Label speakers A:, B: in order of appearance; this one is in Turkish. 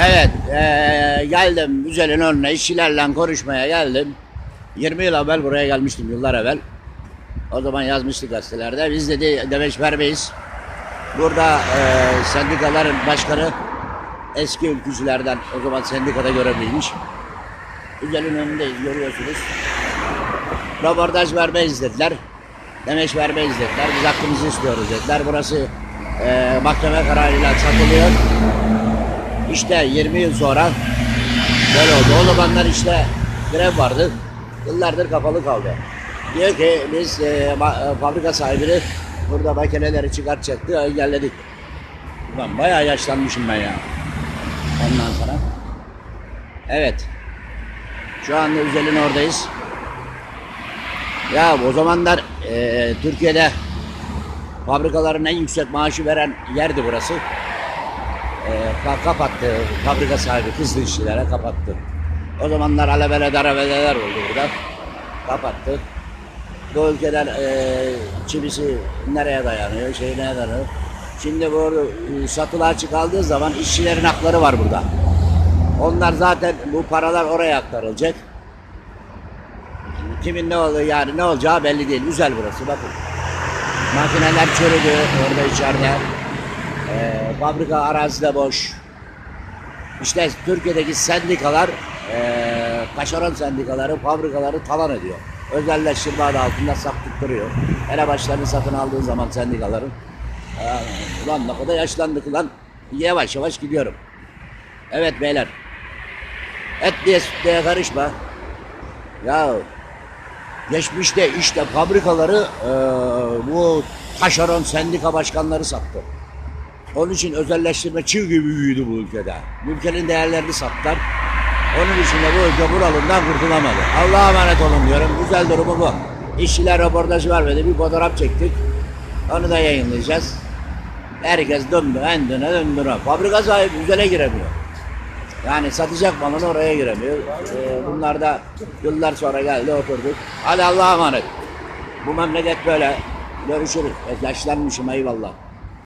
A: Evet, eee, geldim Güzel'in önüne, işçilerle konuşmaya geldim. 20 yıl evvel buraya gelmiştim, yıllar evvel. O zaman yazmıştık gazetelerde. Biz dedi Demeç vermeyiz. Burada eee sendikaların başkanı eski ülkücülerden o zaman sendikada görevliymiş. Güzel'in önündeyiz, görüyorsunuz. Röportaj vermeyiz dediler. Demeç vermeyiz dediler. Biz hakkımızı istiyoruz dediler. Burası eee mahkeme kararıyla satılıyor. İşte 20 yıl sonra böyle oldu. O zamanlar işte grev vardı. Yıllardır kapalı kaldı. Diyor ki biz e, e, fabrika sahibini burada makineleri çıkartacaktı engelledik. Ulan bayağı yaşlanmışım ben ya. Ondan sonra. Evet. Şu anda Üzel'in oradayız. Ya o zamanlar e, Türkiye'de fabrikaların en yüksek maaşı veren yerdi burası. E, ka- kapattı. Fabrika sahibi kızlı işçilere kapattı. O zamanlar alevele darabeler oldu burada. Kapattı. Bu ülkeden e, çivisi nereye dayanıyor, şey neye dayanıyor. Şimdi bu e, satılığa çıkardığı zaman işçilerin hakları var burada. Onlar zaten bu paralar oraya aktarılacak. Kimin ne oluyor yani ne olacağı belli değil. Güzel burası bakın. Makineler çürüdü orada içeride. Ee, fabrika arazisi de boş. İşte Türkiye'deki sendikalar, ee, taşeron sendikaları fabrikaları talan ediyor. Özelleştirme adı altında saptırtırıyor. Elebaşlarını satın aldığı zaman sendikaların. Aa, ulan ne kadar yaşlandık lan. Yavaş yavaş gidiyorum. Evet beyler. Et diye süt karışma. Ya geçmişte işte fabrikaları eee, bu taşeron sendika başkanları sattı. Onun için özelleştirme çığ gibi büyüdü bu ülkede. Ülkenin değerlerini sattılar. Onun için de bu ülke buralından kurtulamadı. Allah'a emanet olun diyorum. Güzel durumu bu. İşçiler röportajı vermedi. Bir fotoğraf çektik. Onu da yayınlayacağız. Herkes döndü, endüne döndüre. Fabrika sahibi güzele giremiyor. Yani satacak malını oraya giremiyor. Ee, bunlar da yıllar sonra geldi oturduk. Hadi Allah'a emanet. Bu memleket böyle. Görüşürüz. Yaşlanmışım eyvallah.